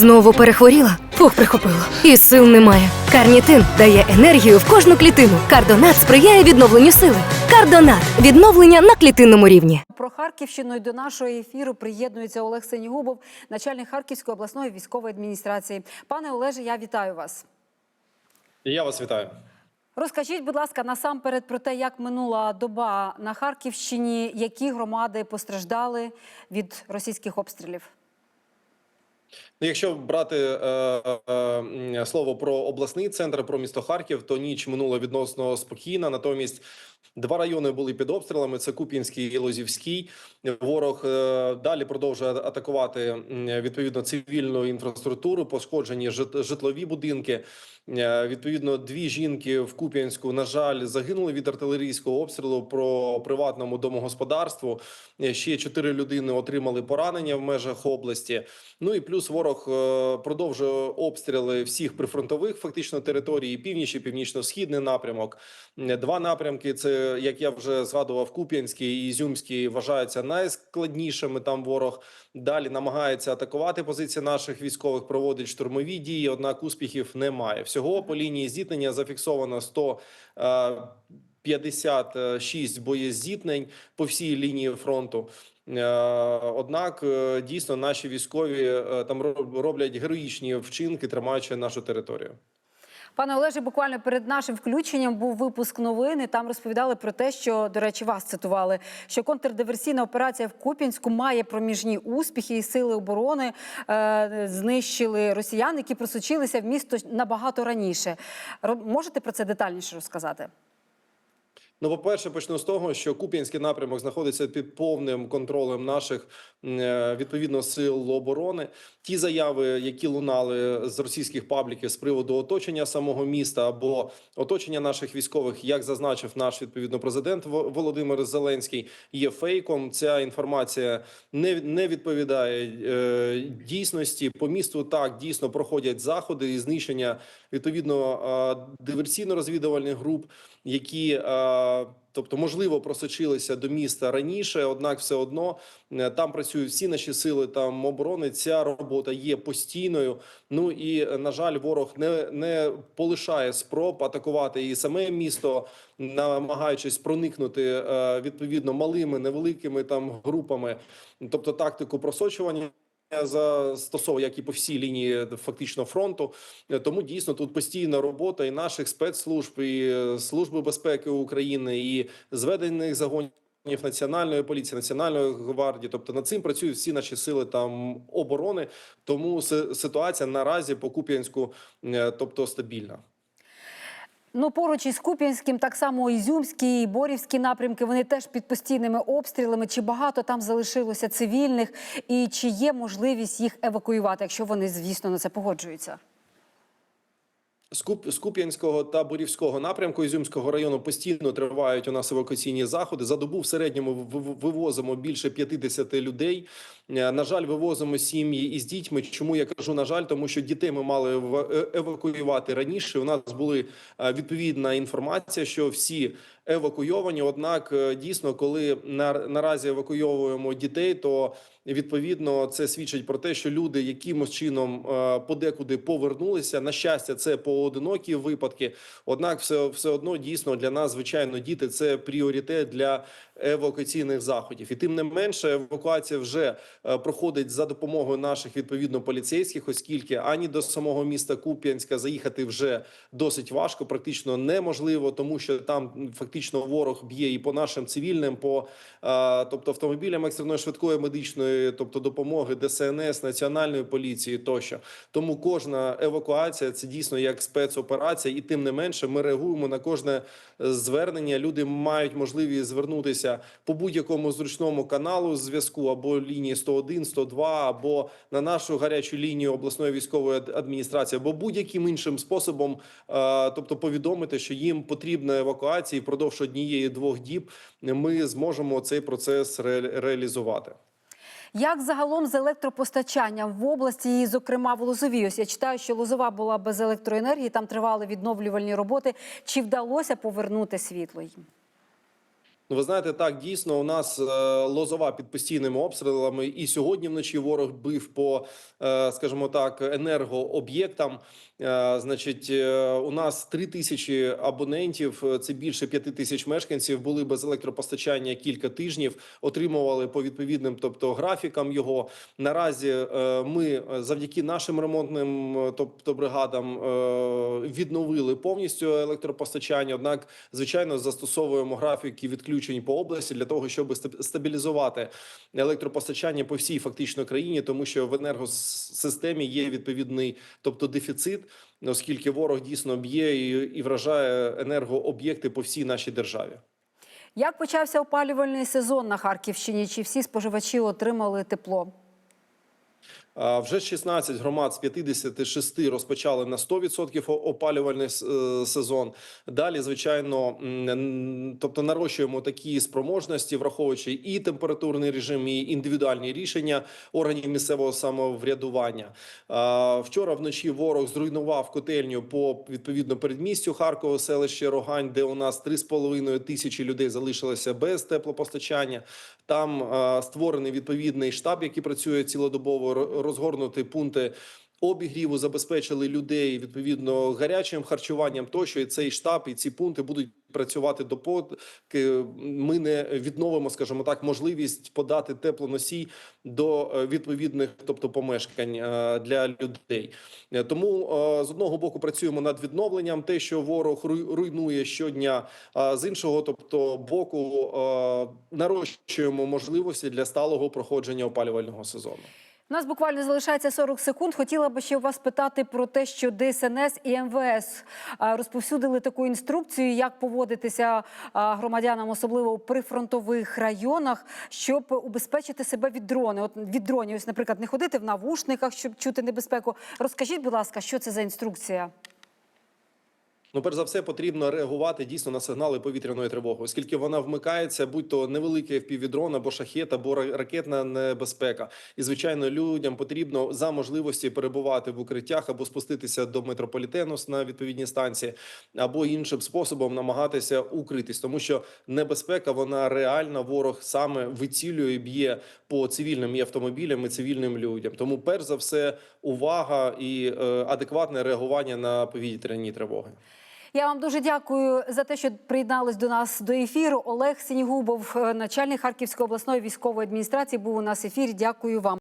Знову перехворіла? Фух, прихопило. І сил немає. Карнітин дає енергію в кожну клітину. Кардонат сприяє відновленню сили. Кардонат відновлення на клітинному рівні. Про Харківщину і до нашого ефіру приєднується Олег Сенігубов, начальник Харківської обласної військової адміністрації. Пане Олеже, я вітаю вас. І я вас вітаю. Розкажіть, будь ласка, насамперед про те, як минула доба на Харківщині, які громади постраждали від російських обстрілів. Ну, якщо брати е, е, слово про обласний центр, про місто Харків, то ніч минула відносно спокійна. Натомість два райони були під обстрілами: це Куп'янський і Лозівський. Ворог е, далі продовжує атакувати відповідно цивільну інфраструктуру, пошкоджені жит- житлові будинки. Е, Відповідно, дві жінки в Куп'янську, на жаль, загинули від артилерійського обстрілу про приватному домогосподарству. Е, Ще чотири людини отримали поранення в межах області. Ну і плюс ворог продовжує обстріли всіх прифронтових фактично територій, північ і північно-східний напрямок. Два напрямки: це як я вже згадував, Куп'янський і Ізюмський вважаються найскладнішими. Там ворог далі намагається атакувати позиції наших військових, проводить штурмові дії. Однак успіхів немає. Всього по лінії зіткнення зафіксовано 100 е, 56 боєзіткнень по всій лінії фронту. Е, Однак е, дійсно наші військові е, там роб- роблять героїчні вчинки, тримаючи нашу територію. Пане Олеже, буквально перед нашим включенням був випуск новини. Там розповідали про те, що, до речі, вас цитували, що контрдиверсійна операція в Куп'янську має проміжні успіхи, і сили оборони е, знищили росіян, які просочилися в місто набагато раніше. Можете про це детальніше розказати? Ну, по-перше, почну з того, що Куп'янський напрямок знаходиться під повним контролем наших е, відповідно сил оборони. Ті заяви, які лунали з російських пабліків з приводу оточення самого міста або оточення наших військових, як зазначив наш відповідно президент Во- Володимир Зеленський, є фейком. Ця інформація не, не відповідає е, дійсності. По місту так дійсно проходять заходи і знищення відповідно диверсійно-розвідувальних груп, які е, тобто можливо просочилися до міста раніше однак, все одно е, там працюють всі наші сили там оборони. Ця робота є постійною. Ну і е, на жаль, ворог не, не полишає спроб атакувати і саме місто, намагаючись проникнути відповідно малими невеликими там групами, тобто тактику просочування. Застосовує як і по всій лінії фактично фронту, тому дійсно тут постійна робота і наших спецслужб, і е, служби безпеки України, і зведених загонів національної поліції, національної гвардії. Тобто над цим працюють всі наші сили там оборони. Тому ситуація наразі по Куп'янську, е, тобто стабільна. Ну, поруч із Куп'янським, так само Ізюмський і Борівські напрямки, вони теж під постійними обстрілами. Чи багато там залишилося цивільних, і чи є можливість їх евакуювати, якщо вони, звісно, на це погоджуються? З Куп'янського та Борівського напрямку Ізюмського району постійно тривають у нас евакуаційні заходи. За добу в середньому вивозимо більше 50 людей. Е, На жаль, вивозимо сім'ї із дітьми. Чому я кажу на жаль? Тому що дітей ми мали е- евакуювати раніше. У нас були е, відповідна інформація, що всі евакуйовані. Однак, дійсно, коли на, наразі евакуйовуємо дітей, то відповідно це свідчить про те, що люди якимось чином подекуди повернулися. На щастя, це поодинокі випадки. Однак, все, все одно дійсно для нас, звичайно, діти це пріоритет для евакуаційних заходів. І тим не менше, евакуація вже проходить за допомогою наших відповідно поліцейських, оскільки ані до самого міста Куп'янська заїхати вже досить важко, практично неможливо, тому що там фактично ворог б'є і по нашим цивільним, по е, тобто автомобілям екстреної швидкої медичної, тобто допомоги ДСНС, національної поліції тощо. Тому кожна евакуація це дійсно як спецоперація, і тим не менше ми реагуємо на кожне е, звернення. Люди мають можливість звернутися по будь-якому зручному каналу зв'язку або лінії 101, 102, або на нашу гарячу лінію обласної військової адміністрації, або будь-яким іншим способом, е, тобто повідомити, що їм потрібна евакуація, і впродовж однієї двох діб ми зможемо цей процес ре- реалізувати. Як загалом з електропостачанням в області, і, зокрема в Лозовій? Ось я читаю, що Лозова була без електроенергії, там тривали відновлювальні роботи. Чи вдалося повернути світло їм? Ну, ви знаєте, так дійсно у нас е, лозова під постійними обстрілами, і сьогодні вночі ворог бив по, е, скажімо так, енергооб'єктам. Е, Значить, у нас три тисячі абонентів. Це більше п'яти тисяч мешканців. Були без електропостачання кілька тижнів. Отримували по відповідним, тобто графікам його. Наразі ми завдяки нашим ремонтним, тобто бригадам, відновили повністю електропостачання. Однак, звичайно, застосовуємо графіки відключень по області для того, щоб стаб- стабілізувати електропостачання по всій фактично країні, тому що в енергосистемі є відповідний, тобто дефіцит, оскільки ворог дійсно б'є і вражає енергооб'єкти по всій нашій державі. Як почався опалювальний сезон на Харківщині? Чи всі споживачі отримали тепло? Вже 16 громад з 56 розпочали на 100% о- опалювальний е, сезон. Далі, звичайно, тобто нарощуємо такі спроможності, враховуючи і температурний режим, і індивідуальні рішення органів місцевого самоврядування. Вчора вночі ворог зруйнував котельню по відповідно передмістю Харкова, селище Рогань, де у нас 3,5 тисячі людей залишилося без теплопостачання. Там створений відповідний штаб, який працює цілодобово, розгорнути пункти. Обігріву забезпечили людей відповідно гарячим харчуванням. Тощо і цей штаб і ці пункти будуть працювати допоки ми не відновимо, скажімо так, можливість подати теплоносій до е, відповідних, тобто помешкань е, для людей. Е, Тому з одного боку працюємо над відновленням, те, що ворог руйнує щодня. А з іншого, тобто боку, нарощуємо можливості для сталого проходження опалювального сезону. У нас буквально залишається 40 секунд. Хотіла би ще вас питати про те, що ДСНС і МВС розповсюдили таку інструкцію, як поводитися громадянам, особливо у прифронтових районах, щоб убезпечити себе від дрони. От від дронів, наприклад, не ходити в навушниках, щоб чути небезпеку. Розкажіть, будь ласка, що це за інструкція? Ну, перш за все, потрібно реагувати дійсно на сигнали повітряної тривоги, оскільки вона вмикається, будь то невеликий впівдрон або шахет, або ра- ракетна небезпека. І звичайно, людям потрібно за можливості перебувати в укриттях або спуститися до метрополітену на відповідні станції, або іншим способом намагатися укритись, тому що небезпека вона реальна. Ворог саме вицілює, б'є по цивільним і автомобілям, і цивільним людям. Тому, перш за все, увага і е, адекватне реагування на повітряні тривоги. Я вам дуже дякую за те, що приєднались до нас до ефіру. Олег Сінігубов, е, начальник Харківської обласної військової адміністрації, був у нас в ефірі. Дякую вам.